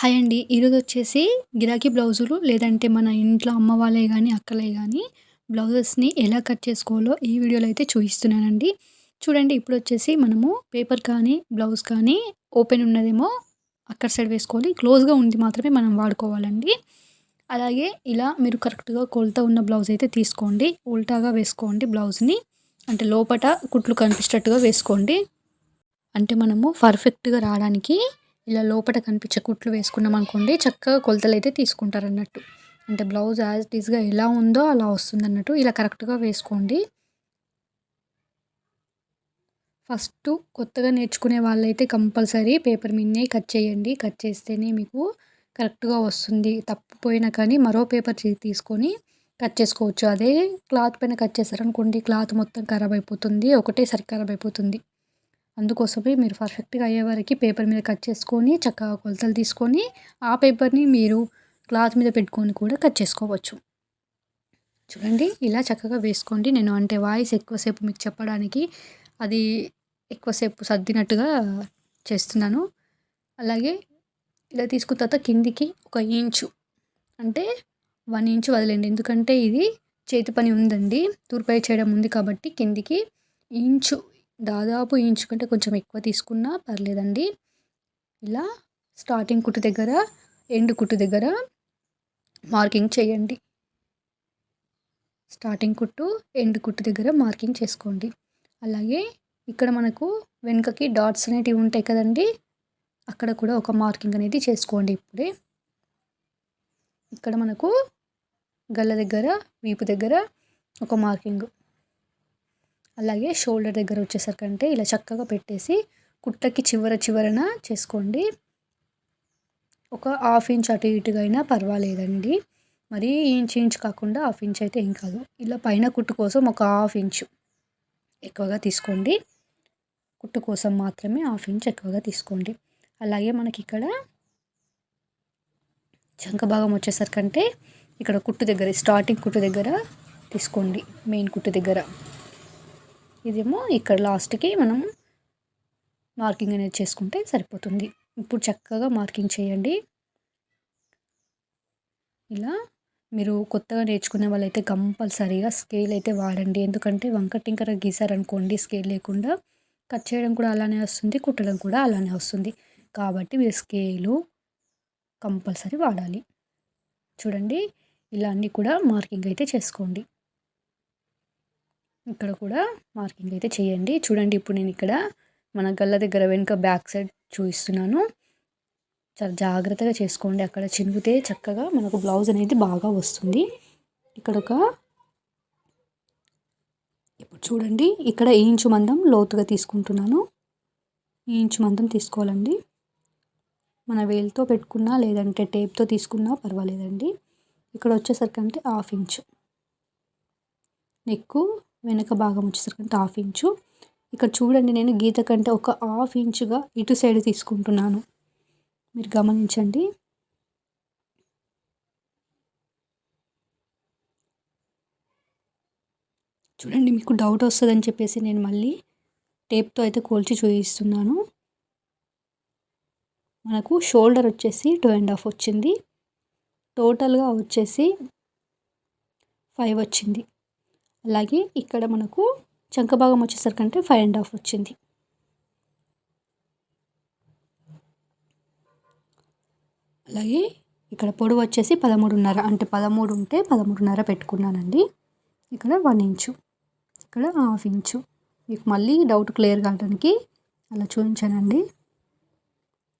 Hi అండి. ఈరోజు వచ్చేసి గిరాకీ బ్లౌజులు లేదంటే మన ఇంట్లో అమ్మ వాళ్ళే కానీ అక్కలే కానీ బ్లౌజెస్ని ఎలా కట్ చేసుకోవాలో ఈ వీడియోలో అయితే చూపిస్తున్నానండి. చూడండి ఇప్పుడు వచ్చేసి మనము పేపర్ కానీ బ్లౌజ్ కానీ ఓపెన్ ఉన్నదేమో అక్కడ సైడ్ వేసుకోవాలి. క్లోజ్గా ఉంది మాత్రమే మనం వాడుకోవాలండి. అలాగే ఇలా మీరు కరెక్ట్గా కొలత ఉన్న బ్లౌజ్ అయితే తీసుకోండి. ఉల్టాగా వేసుకోండి బ్లౌజ్ని. అంటే లోపట కుట్లు కనిపించేటట్టుగా వేసుకోండి. అంటే మనము పర్ఫెక్ట్గా రావడానికి ఇలా లోపల కనిపించే కుట్లు వేసుకున్నాం అనుకోండి చక్కగా కొలతలు అయితే తీసుకుంటారు అన్నట్టు అంటే బ్లౌజ్ యాజ్ ఇట్ ఈస్గా ఎలా ఉందో అలా వస్తుంది అన్నట్టు ఇలా కరెక్ట్గా వేసుకోండి. ఫస్ట్ కొత్తగా నేర్చుకునే వాళ్ళైతే కంపల్సరీ పేపర్ మీదనే కట్ చేయండి. కట్ చేస్తేనే మీకు కరెక్ట్గా వస్తుంది. తప్పిపోయినా కానీ మరో పేపర్ తీసుకొని కట్ చేసుకోవచ్చు. అదే క్లాత్ పైన కట్ చేశారనుకోండి క్లాత్ మొత్తం ఖరాబ్ అయిపోతుంది ఒకటేసారి ఖరాబ్ అయిపోతుంది. అందుకోసమే మీరు పర్ఫెక్ట్గా అయ్యే వరకు పేపర్ మీద కట్ చేసుకొని చక్కగా కొలతలు తీసుకొని ఆ పేపర్ని మీరు క్లాత్ మీద పెట్టుకొని కూడా కట్ చేసుకోవచ్చు. చూడండి ఇలా చక్కగా వేసుకోండి. నేను అంటే వాయిస్ ఎక్కువసేపు మీకు చెప్పడానికి అది ఎక్కువసేపు సర్దినట్టుగా చేస్తున్నాను. అలాగే ఇలా తీసుకున్న తర్వాత కిందికి ఒక ఇంచు అంటే వన్ ఇంచు వదిలేండి ఎందుకంటే ఇది చేతి పని ఉందండి. తూర్పై చేయడం ఉంది కాబట్టి కిందికి ఇంచు దాదాపు ఇంచు కంటే కొంచెం ఎక్కువ తీసుకున్నా పర్లేదండి. ఇలా స్టార్టింగ్ కుట్టు దగ్గర ఎండ్ కుట్టు దగ్గర మార్కింగ్ చేయండి. స్టార్టింగ్ కుట్టు ఎండ్ కుట్టు దగ్గర మార్కింగ్ చేసుకోండి. అలాగే ఇక్కడ మనకు వెనుకకి డాట్స్ అనేటివి ఉంటాయి కదండి అక్కడ కూడా ఒక మార్కింగ్ అనేది చేసుకోండి ఇప్పుడే. ఇక్కడ మనకు గల్ల దగ్గర వీపు దగ్గర ఒక మార్కింగ్. అలాగే షోల్డర్ దగ్గర వచ్చేసరికంటే ఇలా చక్కగా పెట్టేసి కుట్టకి చివర చివరన చేసుకోండి. ఒక హాఫ్ ఇంచ్ అటు ఇటుగా అయినా పర్వాలేదండి. మరి ఇంచ్ ఇంచ్ కాకుండా హాఫ్ ఇంచ్ అయితే ఏం కాదు. ఇలా పైన కుట్టు కోసం ఒక హాఫ్ ఇంచు ఎక్కువగా తీసుకోండి. కుట్టు కోసం మాత్రమే హాఫ్ ఇంచ్ ఎక్కువగా తీసుకోండి. అలాగే మనకి ఇక్కడ చంక భాగం వచ్చేసరికంటే ఇక్కడ కుట్టు దగ్గర స్టార్టింగ్ కుట్టు దగ్గర తీసుకోండి. మెయిన్ కుట్టు దగ్గర. ఇదేమో ఇక్కడ లాస్ట్కి మనం మార్కింగ్ అనేది చేసుకుంటే సరిపోతుంది. ఇప్పుడు చక్కగా మార్కింగ్ చేయండి. ఇలా మీరు కొత్తగా నేర్చుకునే వాళ్ళైతే కంపల్సరీగా స్కేల్ అయితే వాడండి. ఎందుకంటే వంక టింకర గీసారనుకోండి స్కేల్ లేకుండా కట్ చేయడం కూడా అలానే వస్తుంది కుట్టడం కూడా అలానే వస్తుంది. కాబట్టి మీరు స్కేలు కంపల్సరీ వాడాలి. చూడండి ఇలా అన్నీ కూడా మార్కింగ్ అయితే చేసుకోండి. ఇక్కడ కూడా మార్కింగ్ అయితే చేయండి. చూడండి ఇప్పుడు నేను ఇక్కడ మన గల్ల దగ్గర వెనుక బ్యాక్ సైడ్ చూపిస్తున్నాను. చాలా జాగ్రత్తగా చేసుకోండి. అక్కడ చినుగుతే చక్కగా మనకు బ్లౌజ్ అనేది బాగా వస్తుంది. ఇక్కడ ఒక ఇప్పుడు చూడండి ఇక్కడ ఇంచు మందం లోతుగా తీసుకుంటున్నాను. ఇంచు మందం తీసుకోవాలండి. మన వేలుతో పెట్టుకున్నా లేదంటే టేప్తో తీసుకున్నా పర్వాలేదండి. ఇక్కడ వచ్చేసరికి అంటే హాఫ్ ఇంచు. నెక్కు వెనక భాగం వచ్చేసరికి అంటే హాఫ్ ఇంచు. ఇక్కడ చూడండి నేను గీత కంటే ఒక హాఫ్ ఇంచుగా ఇటు సైడ్ తీసుకుంటున్నాను. మీరు గమనించండి. చూడండి మీకు డౌట్ వస్తుందని చెప్పేసి నేను మళ్ళీ టేప్తో అయితే కోల్చి చూపిస్తున్నాను. మనకు షోల్డర్ వచ్చేసి టూ అండ్ హాఫ్ వచ్చింది. టోటల్గా వచ్చేసి ఫైవ్ వచ్చింది. అలాగే ఇక్కడ మనకు చంక భాగం వచ్చేసరికి అంటే ఫైవ్ అండ్ హాఫ్ వచ్చింది. అలాగే ఇక్కడ పొడవు వచ్చేసి పదమూడున్నర అంటే పదమూడు ఉంటే పదమూడున్నర పెట్టుకున్నానండి. ఇక్కడ వన్ ఇంచు ఇక్కడ హాఫ్ ఇంచు మీకు మళ్ళీ డౌట్ క్లియర్ కావడానికి అలా చూపించానండి.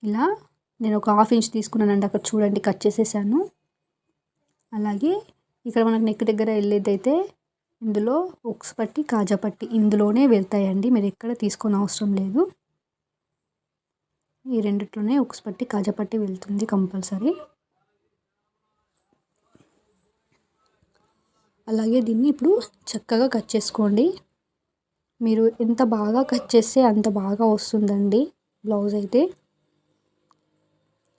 ఇలా నేను ఒక హాఫ్ ఇంచ్ తీసుకున్నానండి అక్కడ చూడండి కట్ చేసేసాను. అలాగే ఇక్కడ మనకు నెక్ దగ్గర వెళ్ళేదైతే ఇందులో ఉక్స్ పట్టి కాజా పట్టి ఇందులోనే వెళ్తాయండి. మీరు ఎక్కడ తీసుకొని అవసరం లేదు. ఈ రెండిట్లోనే ఉక్స్ పట్టి కాజా పట్టి వెళ్తుంది కంపల్సరీ. అలాగే దీన్ని ఇప్పుడు చక్కగా కట్ చేసుకోండి. మీరు ఎంత బాగా కట్ చేస్తే అంత బాగా వస్తుందండి బ్లౌజ్ అయితే.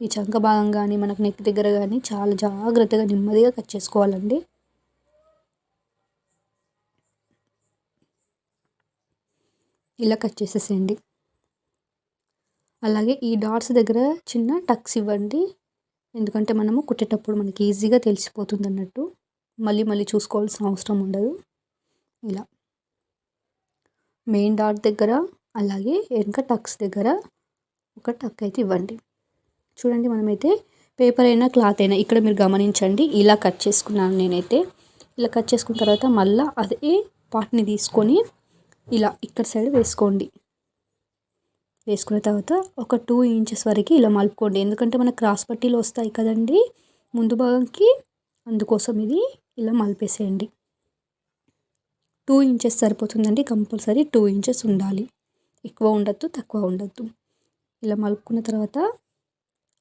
ఈ చంక భాగం కానీ మనకు నెక్ దగ్గర కానీ చాలా జాగ్రత్తగా నెమ్మదిగా కట్ చేసుకోవాలండి. ఇలా కట్ చేసేసేయండి. అలాగే ఈ డాట్స్ దగ్గర చిన్న టక్స్ ఇవ్వండి. ఎందుకంటే మనము కుట్టేటప్పుడు మనకి ఈజీగా తెలిసిపోతుంది అన్నట్టు మళ్ళీ మళ్ళీ చూసుకోవాల్సిన అవసరం ఉండదు. ఇలా. మెయిన్ డాట్ దగ్గర అలాగే వెనుక టక్స్ దగ్గర ఒక టక్ అయితే ఇవ్వండి. చూడండి మనమైతే పేపర్ అయినా క్లాత్ అయినా ఇక్కడ మీరు గమనించండి. ఇలా కట్ చేసుకున్నాను నేనైతే. ఇలా కట్ చేసుకున్న తర్వాత మళ్ళీ అదే పార్ట్ని తీసుకొని ఇలా ఇక్కడ సైడ్ వేసుకోండి. వేసుకున్న తర్వాత ఒక టూ ఇంచెస్ వరకు ఇలా మలుపుకోండి. ఎందుకంటే మన క్రాస్ పట్టీలు వస్తాయి కదండి. ముందు భాగంకి అందుకోసం ఇది ఇలా మలిపేసేయండి. టూ ఇంచెస్ సరిపోతుందండి. కంపల్సరీ టూ ఇంచెస్ ఉండాలి. ఎక్కువ ఉండద్దు తక్కువ ఉండద్దు. ఇలా మలుపుకున్న తర్వాత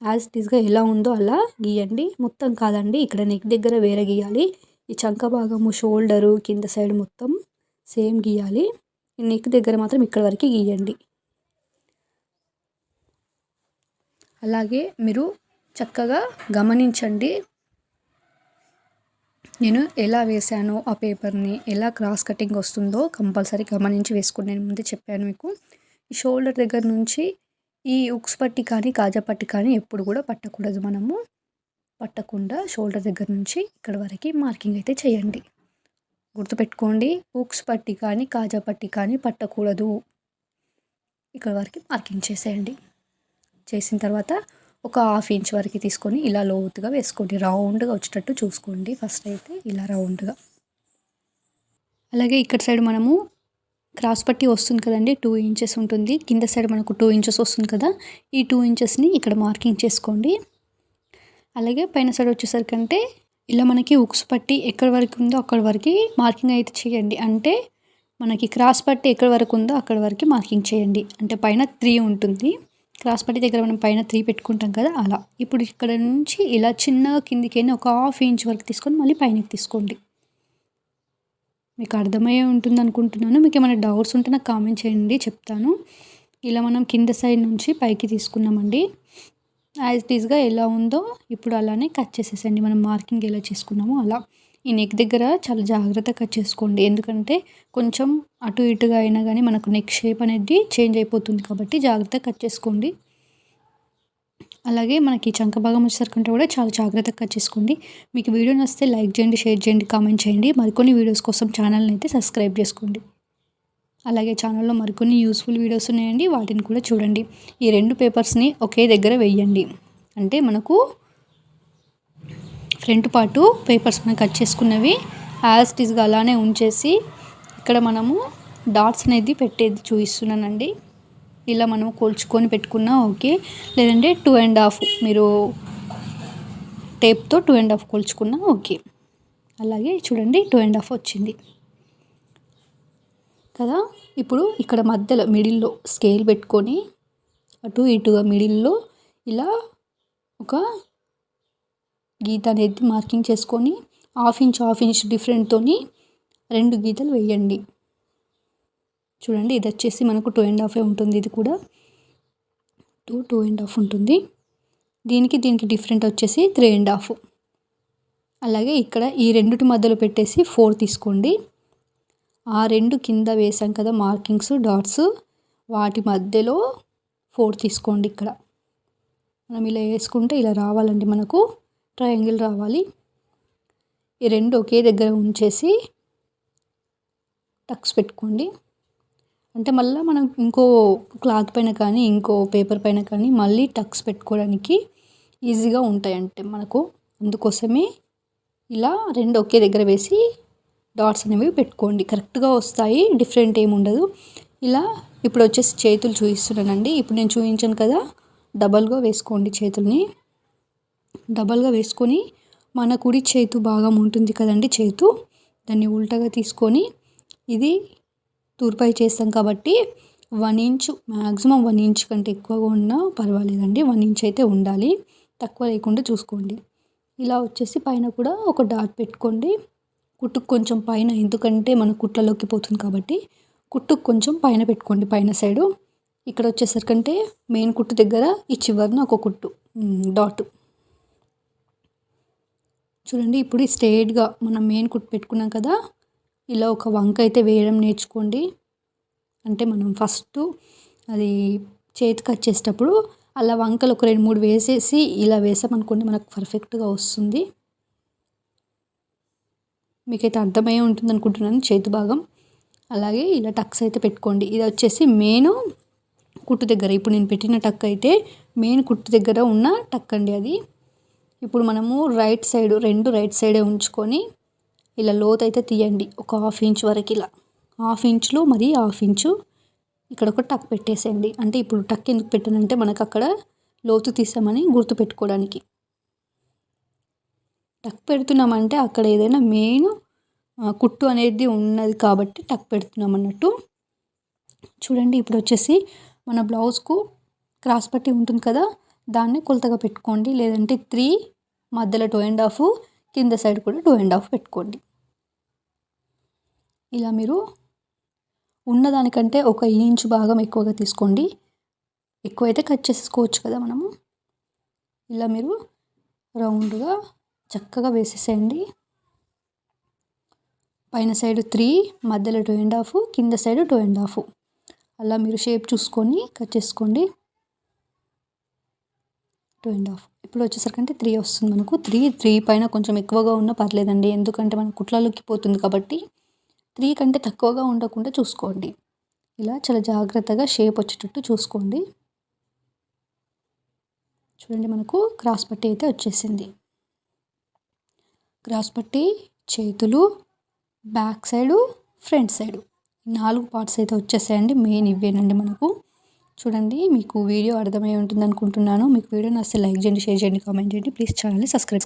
యాజ్ ఇట్ ఈస్గా ఎలా ఉందో అలా గీయండి. మొత్తం కాదండి. ఇక్కడ నెక్ దగ్గర వేరే గీయాలి. ఈ చంక భాగము షోల్డరు కింద సైడ్ మొత్తం సేమ్ గీయాలి. నెక్ దగ్గర మాత్రం ఇక్కడ వరకు గీయండి. అలాగే మీరు చక్కగా గమనించండి. నేను ఎలా వేసానో ఆ పేపర్ని ఎలా క్రాస్ కటింగ్ వస్తుందో కంపల్సరీ గమనించి వేసుకుని నేను ముందే చెప్పాను మీకు. ఈ షోల్డర్ దగ్గర నుంచి ఈ ఉక్స్ పట్టి కానీ కాజా పట్టి కానీ ఎప్పుడు కూడా పట్టకూడదు మనము. పట్టకుండా షోల్డర్ దగ్గర నుంచి ఇక్కడ వరకు మార్కింగ్ అయితే చేయండి. గుర్తుపెట్టుకోండి. ఉక్స్ పట్టి కానీ కాజా పట్టి కానీ పట్టకూడదు. ఇక్కడ వరకు మార్కింగ్ చేసేయండి. చేసిన తర్వాత ఒక హాఫ్ ఇంచ్ వరకు తీసుకొని ఇలా లోతుగా వేసుకోండి. రౌండ్గా వచ్చేటట్టు చూసుకోండి. ఫస్ట్ అయితే ఇలా రౌండ్గా. అలాగే ఇక్కడ సైడ్ మనము క్రాస్ పట్టి వస్తుంది కదండి. టూ ఇంచెస్ ఉంటుంది. కింద సైడ్ మనకు టూ ఇంచెస్ వస్తుంది కదా. ఈ టూ ఇంచెస్ని ఇక్కడ మార్కింగ్ చేసుకోండి. అలాగే పైన సైడ్ వచ్చేసరికంటే ఇలా మనకి ఉక్స్ పట్టి ఎక్కడి వరకు ఉందో అక్కడి వరకు మార్కింగ్ అయితే చేయండి. అంటే మనకి క్రాస్ పట్టి ఎక్కడి వరకు ఉందో అక్కడి వరకు మార్కింగ్ చేయండి. అంటే పైన త్రీ ఉంటుంది. క్రాస్ పట్టి దగ్గర మనం పైన త్రీ పెట్టుకుంటాం కదా అలా. ఇప్పుడు ఇక్కడ నుంచి ఇలా చిన్నగా కిందికైనా ఒక హాఫ్ ఇంచ్ వరకు తీసుకొని మళ్ళీ పైనకి తీసుకోండి. మీకు అర్థమయ్యే ఉంటుంది అనుకుంటున్నాను మీకు ఏమైనా డౌట్స్ ఉంటే నాకు కామెంట్ చేయండి చెప్తాను. ఇలా మనం కింద సైడ్ నుంచి పైకి తీసుకున్నామండి. యాజ్ ఇట్ ఈస్గా ఎలా ఉందో ఇప్పుడు అలానే కట్ చేసేసండి. మనం మార్కింగ్ ఎలా చేసుకున్నామో అలా. ఈ నెక్ దగ్గర చాలా జాగ్రత్తగా కట్ చేసుకోండి. ఎందుకంటే కొంచెం అటు ఇటుగా అయినా కానీ మనకు నెక్ షేప్ అనేది చేంజ్ అయిపోతుంది కాబట్టి జాగ్రత్తగా కట్ చేసుకోండి. అలాగే మనకి చంక భాగం వచ్చేసరికంటే కూడా చాలా జాగ్రత్తగా కట్ చేసుకోండి. మీకు వీడియో నచ్చితే లైక్ చేయండి షేర్ చేయండి కామెంట్ చేయండి. మరికొన్ని వీడియోస్ కోసం ఛానల్ని అయితే సబ్స్క్రైబ్ చేసుకోండి. అలాగే ఛానల్లో మరికొన్ని యూస్ఫుల్ వీడియోస్ ఉన్నాయండి. వాటిని కూడా చూడండి. ఈ రెండు పేపర్స్ని ఒకే దగ్గర వెయ్యండి అంటే మనకు ఫ్రంట్ పార్టు పేపర్స్ మనం కట్ చేసుకున్నవి యాజ్ టీజ్గా అలానే ఉంచేసి ఇక్కడ మనము డాట్స్ అనేది పెట్టేది చూపిస్తున్నానండి. ఇలా మనం కోల్చుకొని పెట్టుకున్నా ఓకే. లేదంటే టూ అండ్ హాఫ్ మీరు టేప్తో టూ అండ్ హాఫ్ కోల్చుకున్నా ఓకే. అలాగే చూడండి టూ అండ్ హాఫ్ వచ్చింది. కదా? ఇప్పుడు ఇక్కడ మధ్యలో మిడిల్లో స్కేల్ పెట్టుకొని అటు ఇటుగా మిడిల్లో ఇలా ఒక గీత అనేది మార్కింగ్ చేసుకొని హాఫ్ ఇంచ్ హాఫ్ ఇంచ్ డిఫరెంట్తో రెండు గీతలు వేయండి. చూడండి ఇది వచ్చేసి మనకు టూ అండ్ హాఫే ఉంటుంది. ఇది కూడా టూ టూ అండ్ హాఫ్ ఉంటుంది. దీనికి దీనికి డిఫరెంట్ వచ్చేసి త్రీ అండ్ హాఫ్. అలాగే ఇక్కడ ఈ రెండుటి మధ్యలో పెట్టేసి ఫోర్ తీసుకోండి. ఆ రెండు కింద వేసాం కదా మార్కింగ్స్ డాట్స్. వాటి మధ్యలో ఫోర్ తీసుకోండి ఇక్కడ. మనం ఇలా వేసుకుంటే ఇలా రావాలండి మనకు. ట్రయాంగిల్ రావాలి. ఈ రెండు ఒకే దగ్గర ఉంచేసి టక్స్ పెట్టుకోండి. అంటే మళ్ళీ మనం ఇంకో క్లాత్ పైన కానీ ఇంకో పేపర్ పైన కానీ మళ్ళీ టక్స్ పెట్టుకోవడానికి ఈజీగా ఉంటాయంటే మనకు. అందుకోసమే ఇలా రెండు ఒకే దగ్గర వేసి డాట్స్ అనేవి పెట్టుకోండి. కరెక్ట్గా వస్తాయి డిఫరెంట్ ఏమి ఉండదు. ఇలా ఇప్పుడు వచ్చేసి చేతులు చూపిస్తున్నానండి ఇప్పుడు నేను చూపించాను కదా డబల్గా వేసుకోండి చేతుల్ని. డబల్గా వేసుకొని మన కుడి చేతు భాగం ఉంటుంది కదండి చేతు దాన్ని ఉల్టగా తీసుకొని ఇది తూర్పై చేస్తాం కాబట్టి one inch maximum one inch కంటే ఎక్కువగా ఉన్నా పర్వాలేదండి. వన్ ఇంచ్ అయితే ఉండాలి. తక్కువ లేకుండా చూసుకోండి. ఇలా వచ్చేసి పైన కూడా ఒక డాట్ పెట్టుకోండి. కుట్టుకు కొంచెం పైన ఎందుకంటే మన కుట్లలోకి పోతుంది కాబట్టి కుట్టుకు కొంచెం పైన పెట్టుకోండి పైన సైడు. ఇక్కడ వచ్చేసరికంటే మెయిన్ కుట్టు దగ్గర ఈ చివరిన ఒక కుట్టు డాట్ చూడండి ఇప్పుడు స్ట్రేట్గా మనం మెయిన్ కుట్టు పెట్టుకున్నాం కదా ఇలా ఒక వంక అయితే వేయడం నేర్చుకోండి. అంటే మనం ఫస్ట్ అది చేతి కట్ చేసేటప్పుడు అలా వంకలు ఒక రెండు మూడు వేసేసి ఇలా వేసామనుకోండి మనకు పర్ఫెక్ట్గా వస్తుంది. మీకైతే అర్థమై ఉంటుంది అనుకుంటున్నాను చేతి భాగం. అలాగే ఇలా టక్స్ అయితే పెట్టుకోండి. ఇది వచ్చేసి మెయిన్ కుట్టు దగ్గర. ఇప్పుడు నేను పెట్టిన టక్ అయితే మెయిన్ కుట్టు దగ్గర ఉన్న టక్ అండి అది. ఇప్పుడు మనము రైట్ సైడ్ రెండు రైట్ సైడే ఉంచుకొని ఇలా లోతు అయితే తీయండి. ఒక హాఫ్ ఇంచ్ వరకు ఇలా. హాఫ్ ఇంచ్లో మరి హాఫ్ ఇంచు ఇక్కడ ఒక టక్ పెట్టేసేయండి. అంటే ఇప్పుడు టక్ ఎందుకు పెట్టానంటే మనకు అక్కడ లోతు తీసామని గుర్తు పెట్టుకోవడానికి టక్ పెడుతున్నామంటే అక్కడ ఏదైనా మెయిన్ కుట్టు అనేది ఉన్నది కాబట్టి టక్ పెడుతున్నాం అన్నట్టు చూడండి ఇప్పుడు వచ్చేసి మన బ్లౌజ్కు క్రాస్ పట్టి ఉంటుంది కదా దాన్ని కొలతగా పెట్టుకోండి. లేదంటే త్రీ మధ్యలో టూ అండ్ హాఫ్ కింద సైడ్ కూడా టూ అండ్ హాఫ్ పెట్టుకోండి. ఇలా మీరు ఉన్నదానికంటే ఒక ఇంచు భాగం ఎక్కువగా తీసుకోండి. ఎక్కువైతే కట్ చేసేసుకోవచ్చు కదా మనము. ఇలా మీరు రౌండ్గా చక్కగా వేసేసేయండి. పైన సైడ్ త్రీ మధ్యలో టూ అండ్ హాఫ్ కింద సైడ్ టూ అండ్ హాఫ్. అలా మీరు షేప్ చూసుకొని కట్ చేసుకోండి. Two and half. ఇప్పుడు వచ్చేసరికంటే త్రీ వస్తుంది మనకు. త్రీ త్రీ పైన కొంచెం ఎక్కువగా ఉన్నా పర్లేదండి. ఎందుకంటే మన కుట్లలోకి పోతుంది కాబట్టి త్రీ కంటే తక్కువగా ఉండకుండా చూసుకోండి. ఇలా చాలా జాగ్రత్తగా షేప్ వచ్చేటట్టు చూసుకోండి. చూడండి మనకు క్రాస్ పట్టి అయితే వచ్చేసింది. క్రాస్ పట్టి చేతులు బ్యాక్ సైడు ఫ్రంట్ సైడు. నాలుగు పార్ట్స్ అయితే వచ్చేసాయండి మెయిన్ ఇవేనండి మనకు. చూడండి మీకు వీడియో అర్థమై ఉంటుంది అనుకుంటున్నాను మీకు వీడియో నచ్చితే లైక్ చేయండి షేర్ చేయండి కామెంట్ చేయండి. ప్లీజ్ ఛానల్ని సబ్స్క్రైబ్